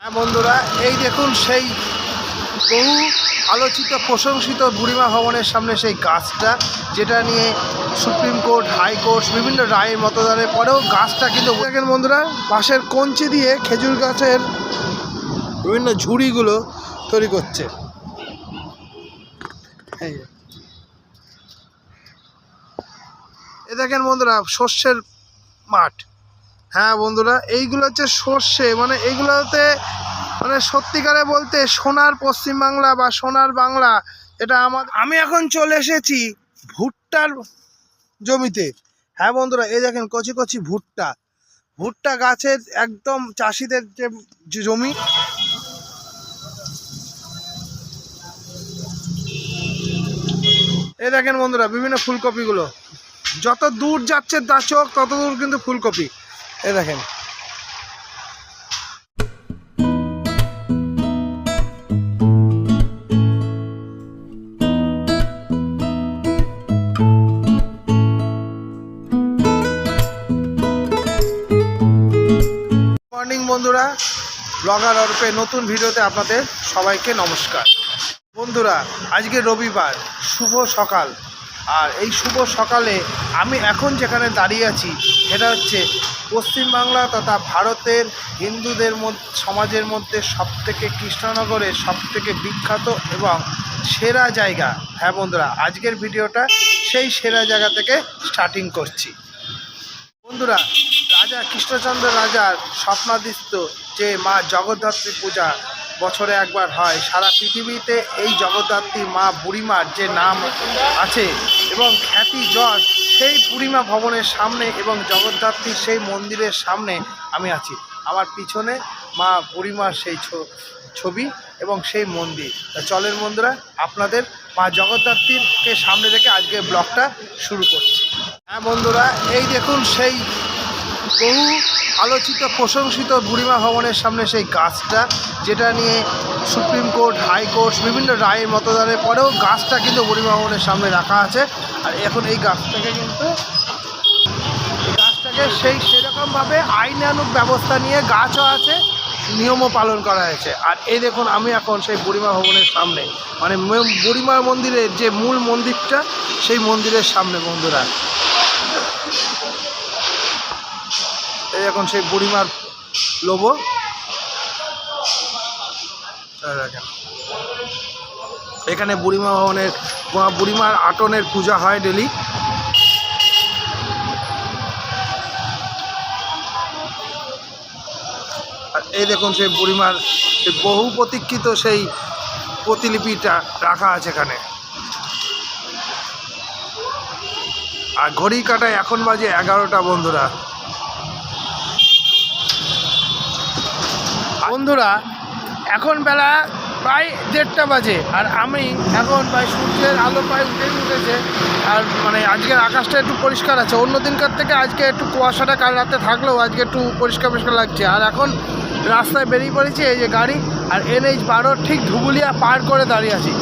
হ্যাঁ বন্ধুরা, এই দেখুন সেই বহু আলোচিত, প্রশংসিত বুড়িমা ভবনের সামনে সেই গাছটা, যেটা নিয়ে সুপ্রিম কোর্ট হাইকোর্ট বিভিন্ন রায়ের মতদানের পরেও গাছটা কিন্তু দেখেন বন্ধুরা পাশের কঞ্চি দিয়ে খেজুর গাছের বিভিন্ন ঝুড়িগুলো তৈরি করছে। এ দেখেন বন্ধুরা শস্যের মাঠ। হ্যাঁ বন্ধুরা, এইগুলো হচ্ছে সর্ষে মানে এইগুলোতে মানে সত্যিকারে বলতে সোনার পশ্চিমবাংলা বা সোনার বাংলা, এটা আমার আমি এখন চলে এসেছি ভুট্টার জমিতে। হ্যাঁ বন্ধুরা, এই দেখেন কচি কচি ভুট্টা। ভুট্টা গাছের একদম চাষিদের যে জমি, এই দেখেন বন্ধুরা, বিভিন্ন ফুলকপিগুলো। যত দূর যাচ্ছে চোখ তত দূর কিন্তু ফুলকপি। এই দেখেন। মর্নিং বন্ধুরা। ব্লগার অর্পে নতুন ভিডিওতে আপনাদের সবাইকে নমস্কার। বন্ধুরা, আজকে রবিবার, শুভ সকাল। আর এই শুভ সকালে আমি এখন যেখানে দাঁড়িয়ে আছি সেটা হচ্ছে পশ্চিমবাংলা তথা ভারতের হিন্দুদের মধ্যে, সমাজের মধ্যে সবথেকে কৃষ্ণনগরের সবথেকে বিখ্যাত এবং সেরা জায়গা। হ্যাঁ বন্ধুরা, আজকের ভিডিওটা সেই সেরা জায়গা থেকে স্টার্টিং করছি। বন্ধুরা, রাজা, কৃষ্ণচন্দ্র রাজার স্বপ্নাদিষ্ট যে মা জগদ্ধাত্রী পূজা বছরে একবার হয়, সারা পৃথিবীতে এই জগদ্ধাত্রী মা বুড়িমার যে নাম আছে এবং খ্যাতি যশ সেই বুড়িমা ভবনের সামনে এবং জগদ্ধাত্রীর সেই মন্দিরের সামনে আমি আছি। আমার পিছনে মা বুড়িমার সেই ছবি এবং সেই মন্দির। তা চলেন বন্ধুরা, আপনাদের মা জগদ্ধাত্রীকে সামনে রেখে আজকে ব্লগটা শুরু করছি। হ্যাঁ বন্ধুরা, এই দেখুন সেই বহু আলোচিত, প্রশংসিত বুড়িমা ভবনের সামনে সেই গাছটা, যেটা নিয়ে সুপ্রিম কোর্ট, হাইকোর্ট, বিভিন্ন রায়ের মতদানের পরেও গাছটা কিন্তু বুড়িমা ভবনের সামনে রাখা আছে। আর এখন এই গাছটাকে কিন্তু গাছটাকে সেই সেরকমভাবে আইনানুক ব্যবস্থা নিয়ে গাছও আছে, নিয়মও পালন করা হয়েছে। আর এই দেখুন, আমি এখন সেই বুড়িমা ভবনের সামনে মানে বুড়িমা মন্দিরের যে মূল মন্দিরটা, সেই মন্দিরের সামনে বন্ধুরা। এই এখন সেই বুড়িমার লোবো। এখানে বুড়িমা ভবনের মা বুড়িমার আটনের পূজা হয় ডেলি। আর এই দেখুন সেই বুড়িমার বহু প্রতীক্ষিত সেই প্রতিলিপিটা রাখা আছে এখানে। আর ঘড়ি কাটায় এখন বাজে এগারোটা বন্ধুরা। বন্ধুরা, এখন বেলা প্রায় দেড়টা বাজে। আর আমি এখন প্রায় সূর্যের আলো প্রায় উঠে উঠেছে। আর মানে আজকের আকাশটা একটু পরিষ্কার আছে। অন্য দিনকার থেকে আজকে একটু কুয়াশাটা কাল রাতে থাকলেও আজকে একটু পরিষ্কার পরিষ্কার লাগছে। আর এখন রাস্তায় বেরিয়ে পড়েছি এই যে গাড়ি আর এনএইচ বারো ঠিক ধুবুলিয়া পার করে দাঁড়িয়ে আছি।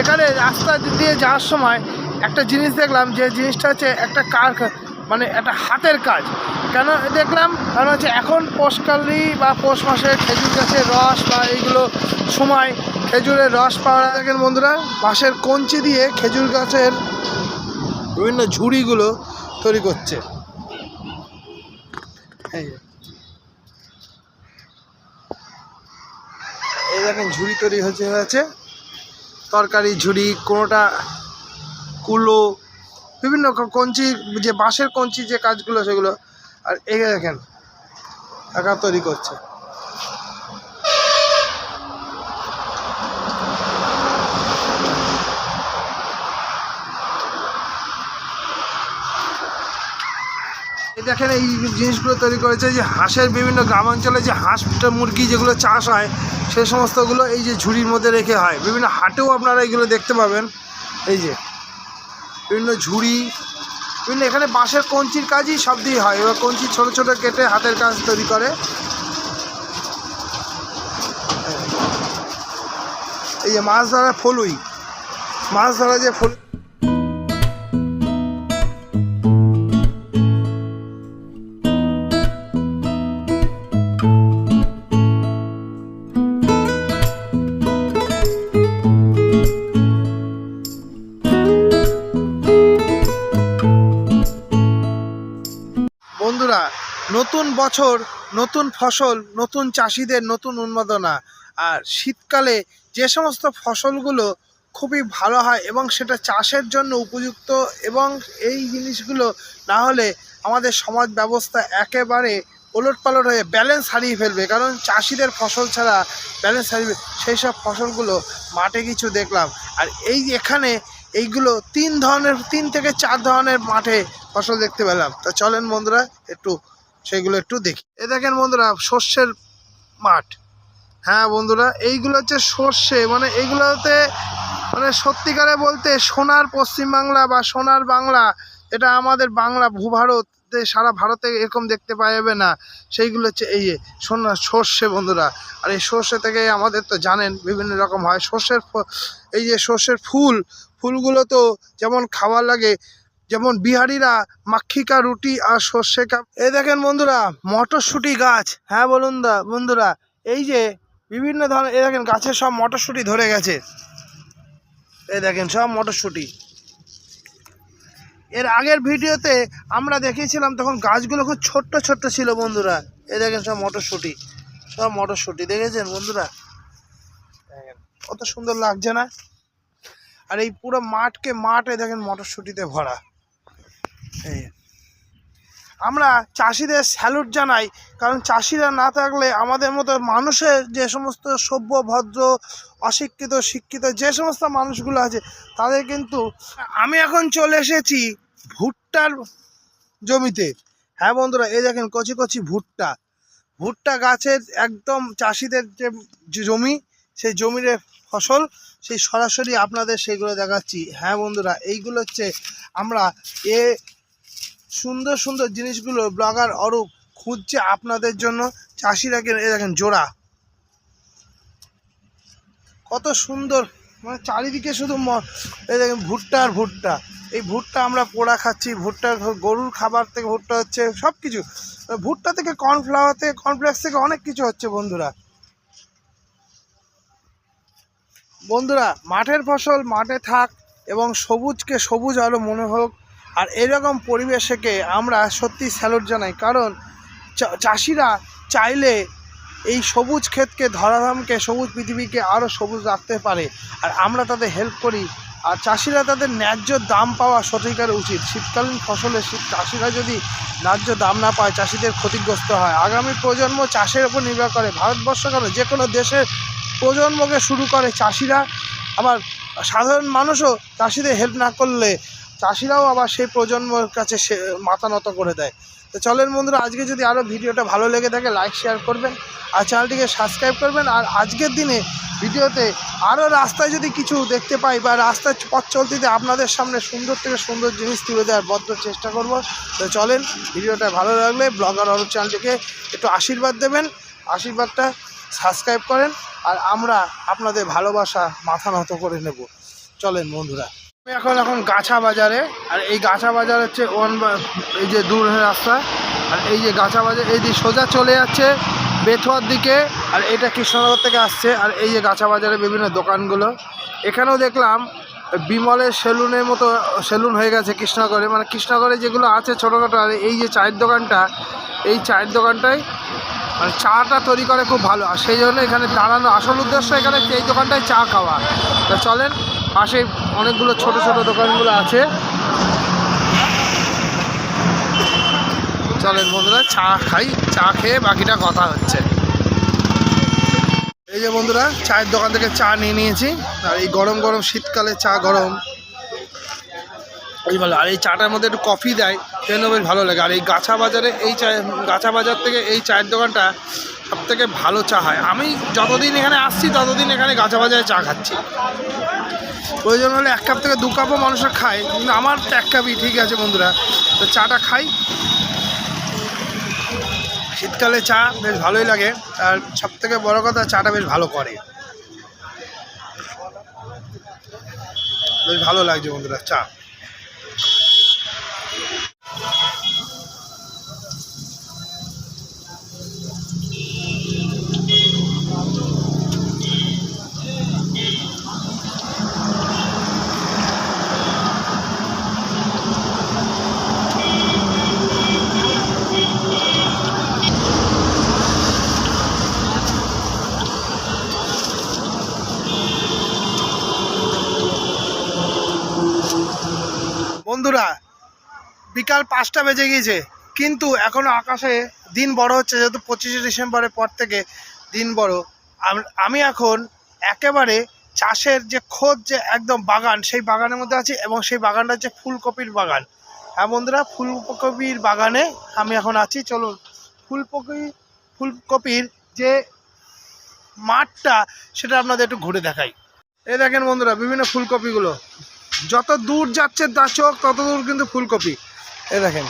এখানে রাস্তা দিয়ে যাওয়ার সময় একটা জিনিস দেখলাম, যে জিনিসটা হচ্ছে একটা কার মানে একটা হাতের কাজ। কেন দেখলাম? কারণ হচ্ছে এখন পৌষকালি বা পৌষ মাসে খেজুর গাছের রস বা এইগুলো সময় খেজুরের রস পাওয়া দেখেন বন্ধুরা, বাঁশের কঞ্চি দিয়ে খেজুর গাছের বিভিন্ন ঝুড়িগুলো তৈরি করছে। এই। দেখেন ঝুড়ি তৈরি হচ্ছে, হয়েছে। তরকারি, ঝুড়ি, কোনোটা কুলো, বিভিন্ন কঞ্চি, যে বাঁশের কঞ্চি যে কাজগুলো, সেগুলো আর এই দেখেন, একা তৈরি করছে। দেখেন, এই জিনিসগুলো তৈরি করেছে যে হাঁসের বিভিন্ন গ্রামাঞ্চলে যে হাঁস মুরগি যেগুলো চাষ হয়, সে সমস্তগুলো এই যে ঝুড়ির মধ্যে রেখে হয়। বিভিন্ন হাটেও আপনারা এইগুলো দেখতে পাবেন। এই যে, বিভিন্ন ঝুড়ি বিভিন্ন এখানে বাঁশের কঞ্চির কাজই সব দিয়ে হয়। এবার কঞ্চি ছোট ছোট কেটে হাতের কাজ তৈরি করে। এই যে মাছ ধরা ফলুই। মাছ ধরা যে ফলুই বছর নতুন ফসল, নতুন চাষিদের নতুন উন্মাদনা। আর শীতকালে যে সমস্ত ফসলগুলো খুবই ভালো হয় এবং সেটা চাষের জন্য উপযুক্ত এবং এই জিনিসগুলো না হলে আমাদের সমাজ ব্যবস্থা একেবারে ওলট পালট হয়ে ব্যালেন্স হারিয়ে ফেলবে। কারণ চাষিদের ফসল ছাড়া ব্যালেন্স হারিয়ে সেই সব ফসলগুলো মাঠে কিছু দেখলাম। আর এই এখানে এইগুলো তিন ধরনের, তিন থেকে চার ধরনের মাঠে ফসল দেখতে পেলাম। তো চলেন বন্ধুরা, একটু সেগুলো একটু দেখি। এ দেখেন বন্ধুরা, সর্ষের মাঠ। হ্যাঁ বন্ধুরা, এইগুলো হচ্ছে সর্ষে মানে এইগুলোতে মানে সত্যিকারে বলতে সোনার পশ্চিমবাংলা বা সোনার বাংলা, এটা আমাদের বাংলা, ভূভারত সারা ভারতে এরকম দেখতে পাওয়া যাবে না। সেইগুলো হচ্ছে এই সোনা, সর্ষে বন্ধুরা। আর এই সর্ষে থেকে আমাদের তো জানেন, বিভিন্ন রকম হয়। সর্ষের এই যে সর্ষের ফুল, ফুলগুলো তো যেমন খাওয়া লাগে যেমন বিহারিরা মাক্ষিকা, রুটি আর সর্ষে কাপ এই দেখেন বন্ধুরা, মটরশুঁটি গাছ। হ্যাঁ বলুন দা, বন্ধুরা, এই যে বিভিন্ন ধরনের, এই দেখেন গাছের সব মটরশুঁটি ধরে গেছে। এই দেখেন সব মটরশুঁটি। এর আগের ভিডিওতে আমরা দেখিয়েছিলাম, তখন গাছগুলো খুব ছোট্ট ছোট্ট ছিল বন্ধুরা। এই দেখেন সব মটরশুঁটি সব মটরশুঁটি, দেখেছেন বন্ধুরা? কত সুন্দর লাগছে না? আর এই পুরো মাঠকে মাঠে দেখেন মটরশুঁটিতে ভরা। আমরা চাষিদের স্যালুট জানাই, কারণ চাষিরা না থাকলে আমাদের মতো মানুষের যে সমস্ত সভ্য, ভদ্র, অশিক্ষিত, শিক্ষিত যে সমস্ত মানুষগুলো আছে, তাদের কিন্তু আমি এখন চলে এসেছি ভুট্টার জমিতে। হ্যাঁ বন্ধুরা, এই দেখেন কচি কচি ভুট্টা। ভুট্টা গাছের একদম চাষিদের যে জমি, সেই জমির ফসল, সেই সরাসরি আপনাদের সেগুলো দেখাচ্ছি। হ্যাঁ বন্ধুরা, এইগুলো হচ্ছে আমরা এ সুন্দর সুন্দর জিনিসগুলো ব্লগার অরূপ খুঁজছে আপনাদের জন্য। চাষিরা এই দেখেন জোড়া। কত সুন্দর মানে চারিদিকে শুধু এই দেখেন ভুট্টা আর ভুট্টা। এই ভুট্টা আমরা পোড়া খাচ্ছি, ভুট্টা গরুর খাবার থেকে ভুট্টা হচ্ছে সব কিছু ভুট্টা থেকে কর্নফ্লাওয়ার থেকে কর্নফ্লেক্স থেকে অনেক কিছু হচ্ছে বন্ধুরা। বন্ধুরা, মাঠের ফসল মাঠে থাক এবং সবুজকে সবুজ আরও মনে হোক। আর এরকম পরিবেশকে আমরা সত্যি স্যালুট জানাই। কারণ চাষিরা চাইলে এই সবুজ ক্ষেতকে, ধরাধামকে, সবুজ পৃথিবীকে আরও সবুজ রাখতে পারে। আর আমরা তাদের হেল্প করি। আর চাষিরা তাদের ন্যায্য দাম পাওয়া সঠিকার উচিত। শীতকালীন ফসলে চাষিরা যদি ন্যায্য দাম না পায়, চাষিদের ক্ষতিগ্রস্ত হয়। আগামী প্রজন্ম চাষের উপর নির্ভর করে। ভারতবর্ষ কেন? যে কোনো দেশের প্রজন্মকে শুরু করে চাষিরা। আবার সাধারণ মানুষও চাষিদের হেল্প না করলে চাষিরাও আবার সেই প্রজন্মের কাছে সে মাথা নত করে দেয়। তো চলেন বন্ধুরা, আজকে যদি আরও ভিডিওটা ভালো লেগে থাকে লাইক শেয়ার করবেন আর চ্যানেলটিকে সাবস্ক্রাইব করবেন। আর আজকের দিনে ভিডিওতে আরও রাস্তায় যদি কিছু দেখতে পাই বা রাস্তায় পথ চলতিতে আপনাদের সামনে সুন্দর থেকে সুন্দর জিনিস তুলে দেওয়ার বদ্ধ চেষ্টা করব। তো চলেন, ভিডিওটা ভালো লাগলে ব্লগার অরূপ চ্যানেলটিকে একটু আশীর্বাদ দেবেন, আশীর্বাদটা সাবস্ক্রাইব করেন, আর আমরা আপনাদের ভালোবাসা মাথা নত করে নেব। চলেন বন্ধুরা। এখন এখন গাছা বাজারে, আর এই গাছা বাজার হচ্ছে ওয়ান এই যে দূর রাস্তা, আর এই যে গাছা বাজার, এই দিকে সোজা চলে যাচ্ছে বেথুয়ার দিকে, আর এটা কৃষ্ণনগর থেকে আসছে, আর এই যে গাছা বাজারে বিভিন্ন দোকানগুলো। এখানেও দেখলাম, বিমলের সেলুনের মতো সেলুন হয়ে গেছে কৃষ্ণনগরে। মানে কৃষ্ণনগরে যেগুলো আছে ছোটোখাটো, আর এই যে চায়ের দোকানটা, এই চায়ের দোকানটায় মানে চাটা তৈরি করে খুব ভালো। আর সেই জন্য এখানে দাঁড়ানো আসল উদ্দেশ্য এখানে এই দোকানটায় চা খাওয়া। তা চলেন পাশে অনেকগুলো ছোট ছোট দোকানগুলো আছে। চলেন বন্ধুরা, চা খাই, চা খেয়ে বাকিটা কথা হচ্ছে। এই যে বন্ধুরা, চায়ের দোকান থেকে চা নিয়ে নিয়েছি। আর এই গরম গরম শীতকালে চা গরম। এই ভালো আর এই চাটার মধ্যে একটু কফি দেয় সেজন্য বেশ ভালো লাগে। আর এই গাছা বাজারে এই চা গাছা বাজার থেকে এই চায়ের দোকানটা সব থেকে ভালো চা হয়। আমি যতদিন এখানে আসছি, ততদিন এখানে গাছা বাজারে চা খাচ্ছি। প্রয়োজন হলে এক কাপ থেকে দু কাপও মানুষের খায়। কিন্তু আমার তো এক কাপই, ঠিক আছে বন্ধুরা। তো চাটা খাই। শীতকালে চা বেশ ভালোই লাগে। আর সব থেকে বড়ো কথা, চাটা বেশ ভালো করে। বেশ ভালো লাগছে বন্ধুরা, চা। বন্ধুরা, বিকাল পাঁচটা বেজে গিয়েছে, কিন্তু এখনও আকাশে দিন বড় হচ্ছে, যেহেতু পঁচিশে ডিসেম্বরের পর থেকে দিন বড়। আমি এখন একেবারে চাষের যে খোঁজ যে একদম বাগান, সেই বাগানের মধ্যে আছি এবং সেই বাগানটা হচ্ছে ফুলকপির বাগান। হ্যাঁ বন্ধুরা, ফুলকপির বাগানে আমি এখন আছি। চলুন ফুলকপি, ফুলকপির যে মাঠটা, সেটা আপনাদের একটু ঘুরে দেখাই। এই দেখেন বন্ধুরা, বিভিন্ন ফুলকপিগুলো। যত দূর যাচ্ছে চোখ তত দূর কিন্তু ফুলকপি। এ দেখেন।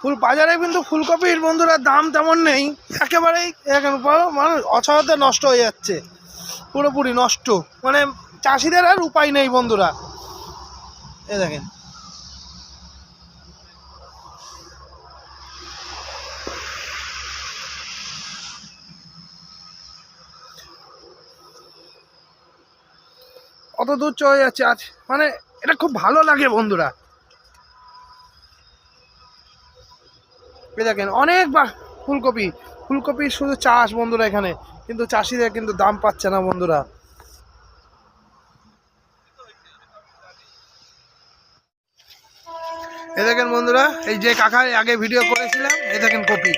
ফুল বাজারে কিন্তু ফুলকপির বন্ধুরা দাম তেমন নেই। একেবারেই মানে অছাড়াতে নষ্ট হয়ে যাচ্ছে। পুরোপুরি নষ্ট। মানে চাষিদের আর উপায় নেই বন্ধুরা। এ দেখেন। অত দূর চলে যাচ্ছে আজ। মানে এটা খুব ভালো লাগে বন্ধুরা। দেখেন, অনেক বা ফুলকপি। ফুলকপির শুধু চাষ বন্ধুরা এখানে। কিন্তু চাষিদের কিন্তু দাম পাচ্ছে না বন্ধুরা। এ দেখেন বন্ধুরা, এই যে কাকা আগে ভিডিও করেছিলাম, এই দেখেন কপি।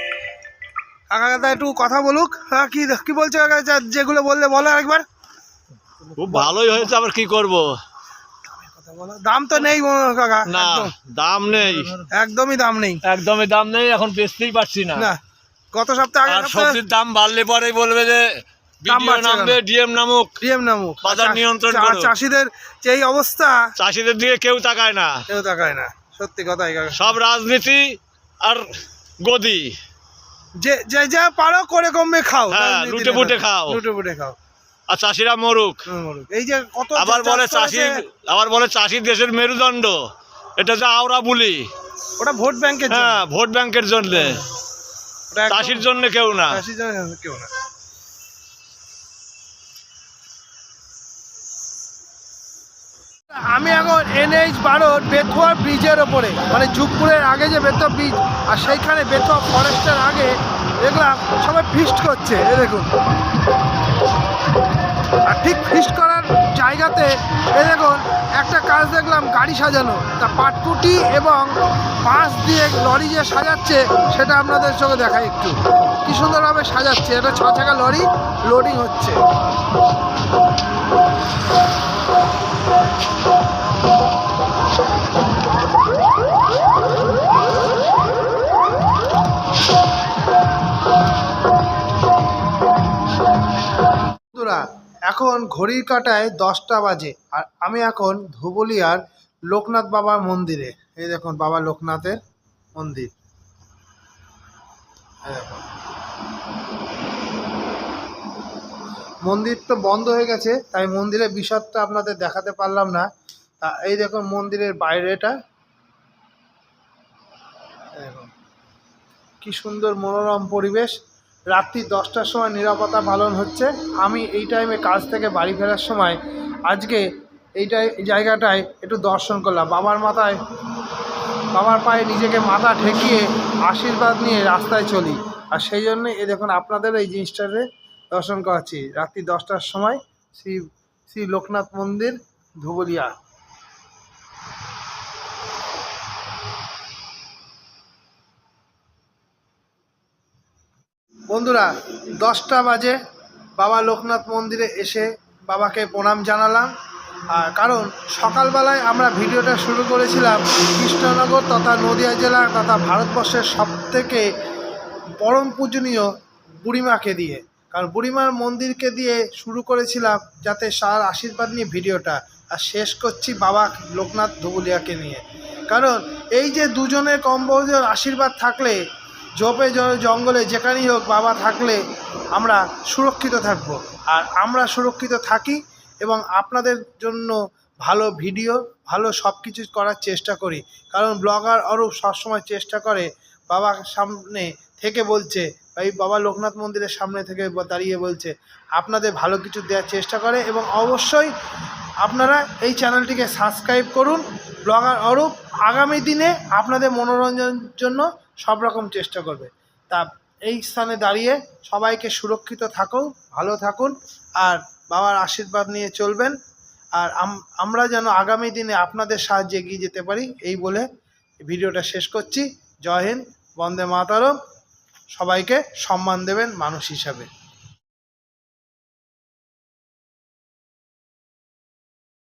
কাকা কাকা একটু কথা বলুক। হ্যাঁ কি কি বলছে কাকা? যেগুলো বললে বলো একবার খুব ভালোই হয়েছে আবার কি করব? দাম তো নেই কাকা না দাম নেই। একদমই দাম নেই। একদমই দাম নেই এখন বেচতেই পারছি না। না গত সপ্তাহে আর আগে সবজির দাম বাড়লে পরে বলবে যে ডিএম নামুক ডিএম নামুক। বাজার নিয়ন্ত্রণ। চাষিদের এই অবস্থা চাষিদের দিকে কেউ তাকায় না। কেউ তাকায় না সত্যি কথাই সব রাজনীতি আর গদি। যে যে যা পারো করে কমবে খাও। হ্যাঁ, লুটে। খাও। লুটে পুটে খাও। আর চাষিরা মরুক। এই যে কত আবার বলে চাষি আবার বলে চাষি দেশের মেরুদণ্ড। এটা যে আওরা বলি। ওটা ভোট ব্যাংকের হ্যাঁ ভোট ব্যাংকের জন্যে। ওটা চাষির জন্য কেউ না। চাষির জন্য কেউ না। আমি এখন এনএইচ বারোর বেথুয়া ব্রিজের ওপরে মানে যুগপুরের আগে যে বেথুয়া ব্রিজ আর সেইখানে বেথুয়া ফরেস্টের আগে দেখলাম সবাই ফিস্ট করছে এ দেখুন। আর ঠিক ফিস্ট করার জায়গাতে এ দেখুন, একটা কাজ দেখলাম, গাড়ি সাজানো। তা পাটকুটি এবং বাঁশ দিয়ে লরি যে সাজাচ্ছে, সেটা আপনাদের সঙ্গে দেখাই একটু। কি সুন্দরভাবে সাজাচ্ছে, এটা ছ চাকা লরি লোডিং হচ্ছে। এখন ঘড়ির কাটায় দশটা বাজে আর আমি এখন ধুবুলিয়ার লোকনাথ বাবার মন্দিরে এই দেখুন, বাবা লোকনাথের মন্দির দেখুন। মন্দির তো বন্ধ হয়ে গেছে, তাই মন্দিরের বিশদটা আপনাদের দেখাতে পারলাম না। তা এই দেখুন মন্দিরের বাইরেটা। কি সুন্দর মনোরম পরিবেশ। রাত্রি দশটার সময় নিরাপত্তা পালন হচ্ছে। আমি এই টাইমে কাজ থেকে বাড়ি ফেরার সময় আজকে এইটাই জায়গাটায় একটু দর্শন করলাম। বাবার মাথায়, বাবার পায়ে নিজেকে মাথা ঠেকিয়ে আশীর্বাদ নিয়ে রাস্তায় চলি। আর সেই জন্য এ দেখুন আপনাদের এই জিনিসটাতে দর্শন করাচ্ছি। রাত্রি দশটার সময় শ্রী শ্রী লোকনাথ মন্দির, ধুবুলিয়া। বন্ধুরা, দশটা বাজে বাবা লোকনাথ মন্দিরে এসে বাবাকে প্রণাম জানালাম। আর কারণ সকালবেলায় আমরা ভিডিওটা শুরু করেছিলাম কৃষ্ণনগর তথা নদিয়া জেলা তথা ভারতবর্ষের সবথেকে পরম পূজনীয় বুড়িমাকে দিয়ে। কারণ বুড়িমার মন্দিরকে দিয়ে শুরু করেছিলাম যাতে সার আশীর্বাদ নিয়ে ভিডিওটা। আর শেষ করছি বাবা লোকনাথ ধুবুলিয়াকে নিয়ে। কারণ এই যে দুজনের কম্বোজন আশীর্বাদ থাকলে, জপে জঙ্গলে যেখানেই হোক বাবা থাকলে আমরা সুরক্ষিত থাকব। আর আমরা সুরক্ষিত থাকি এবং আপনাদের জন্য ভালো ভিডিও, ভালো সব কিছু করার চেষ্টা করি। কারণ ব্লগার অরূপ সবসময় চেষ্টা করে বাবার সামনে থেকে বলছে এই বাবা লোকনাথ মন্দিরের সামনে থেকে দাঁড়িয়ে বলছে, আপনাদের ভালো কিছু দেওয়ার চেষ্টা করে এবং অবশ্যই আপনারা এই চ্যানেলটিকে সাবস্ক্রাইব করুন। ব্লগার অরূপ আগামী দিনে আপনাদের মনোরঞ্জনের জন্য সব রকম চেষ্টা করবে। তা এই স্থানে দাঁড়িয়ে সবাইকে সুরক্ষিত থাকুন, ভালো থাকুন আর বাবার আশীর্বাদ নিয়ে চলবেন। আর আম- আমরা যেন আগামী দিনে আপনাদের সাহায্যে এগিয়ে যেতে পারি, এই বলে ভিডিওটা শেষ করছি। জয় হিন্দ, বন্দে মাতারম। সবাইকে সম্মান দেবেন মানুষ হিসাবে।